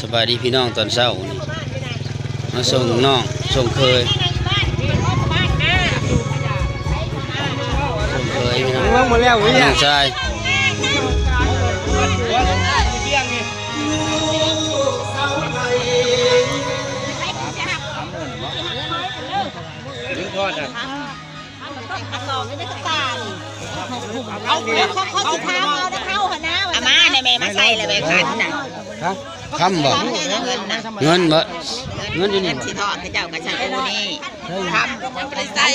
สบายดีพี่น้องตอนเช้านี่มาส่งน้องส่งเคยส่งเคยพี่น้องมาแล้ววิน้องชายเอาเขาเขาสิทาเอาได้เข้าหน้าอามาในแม่มาใส่เลยไปขันน่ะ คำบ่เงินนะเงินบ่เงินอยู่นี่เงินบ่สิทอดพระเจ้ากระชันกูนี่คำยังไปใส่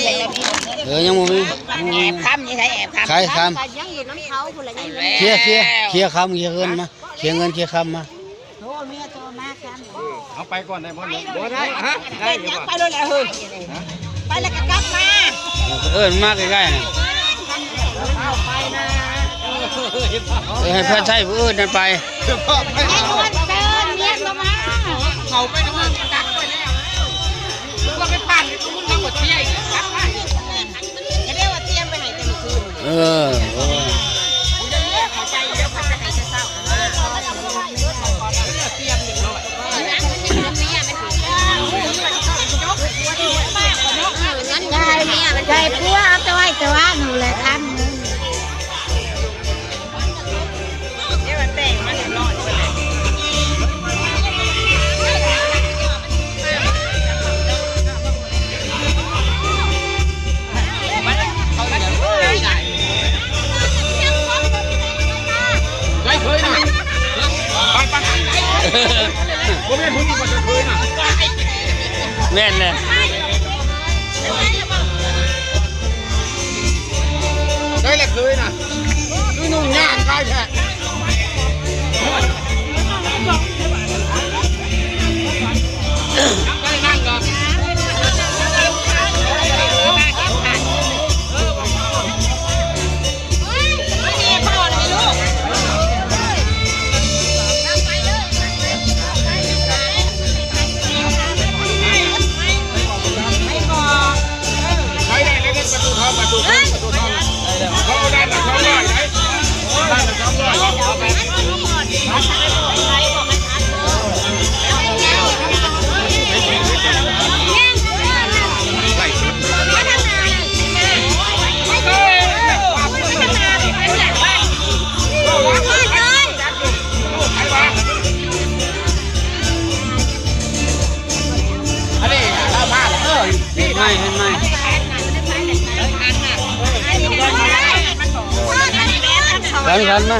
เออยังบ่มียังบ่แอมีบคำยังใช้แอบคำใครคยังอยู่น้ำเขาคนละำเคลียร์เคลียร์เคลียร์คำเคลียร์เงินมาเคลียร์เงินเคลียร์คำมาโตเมียโตมากกันเอาไปก่อนได้บ่เนี่ยบ่ได้ฮะไปยังไปเลยแหละเฮ้ยไปแล้วก็กลับมาเออมันมาใกล้ๆน่ะไปนะเออให้เพื่อนใช้ผู้อื่นนั่นไป เขาไปนะมึงตักไปแล้วว่าไปปั่นมึงทำหมดเที่ยงตักไปเรียกว่าเตรียมไปไหนแต่เมื่อคืนเออ ผมไม่ผมมีคนจะเคยนะแม่นเลยได้แหละเคยนะคือนุ่งย่างกายแท้ ขันขันมา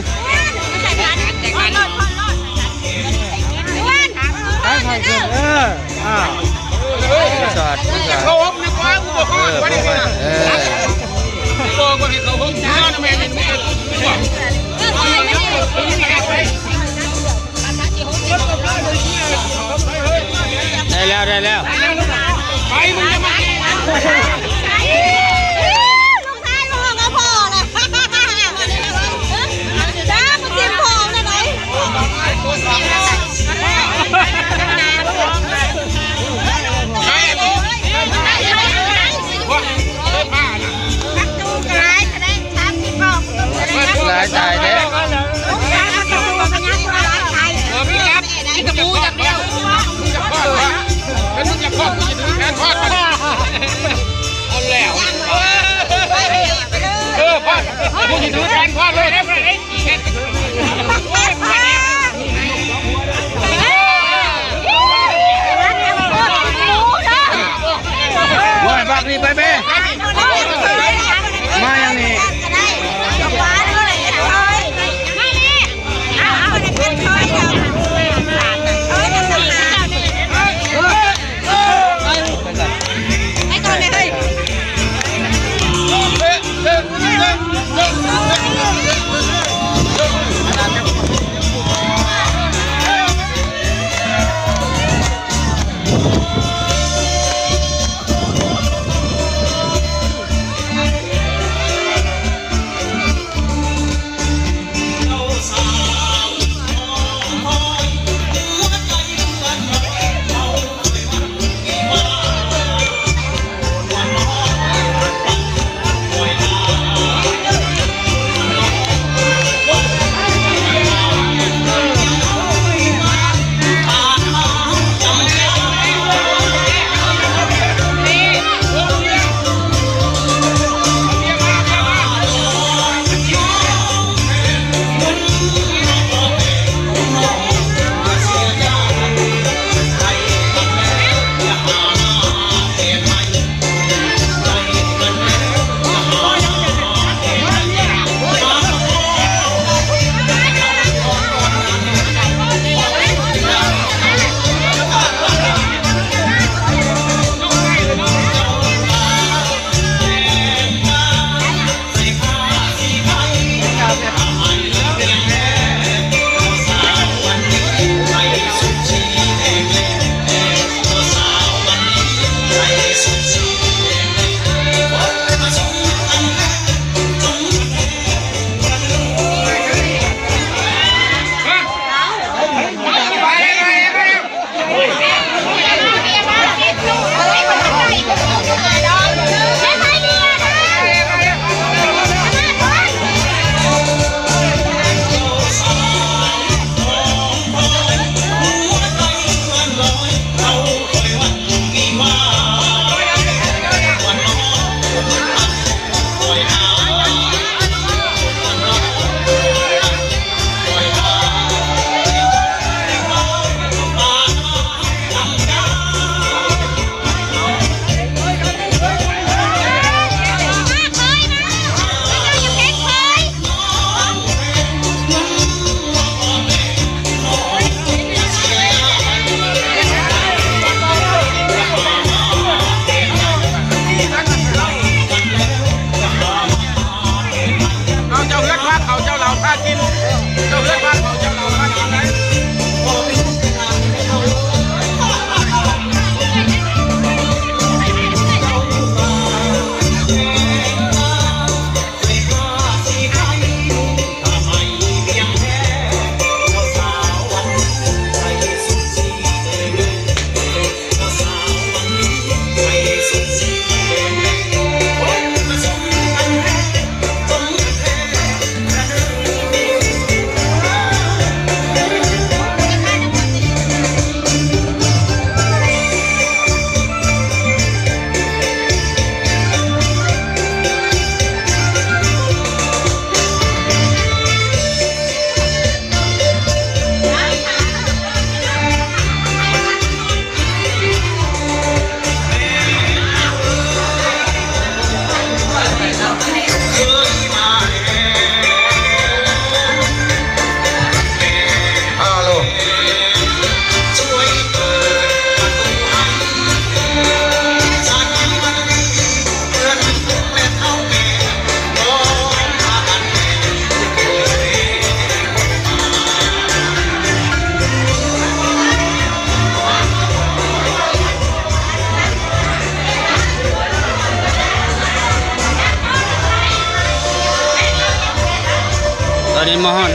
ขันขันขึ้นเอออ้าวจอดจอดเขาผมนึกว่ากูบอกว่าวันนี้นะเออบอกว่าเขาผมเจ้าแม่เป็นแม่ อดมึงจะถือแขนทอดมาเอาแล้วเออพ่อมึงจะถือแขนทอดเลยได้ไหมไอ้แขนโอ้ยมาเนี่ยโอ้ยบักนี่ไปเบ้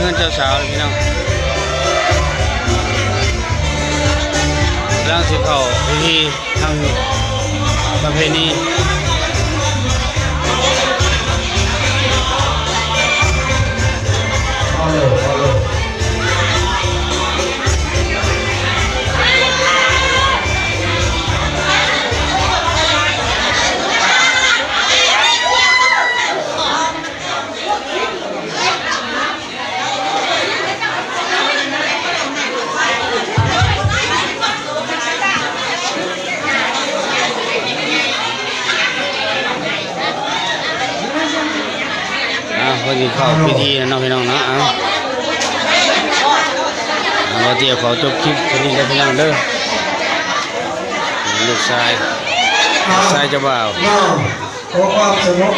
มาฮอดเฮือนเช้าๆเลยพี่น้องร่างสิเขาพิธีทางประเพณีอ๋อ พิ่นสินข้าวพิธีแล้วเนะพี่น้องนาะอ่าเราเตียวขอจบคลิปเท่นี้เด้อพี่น้องเด้อลูกชายลูกชายเจ้าบ่าวขอความสงบ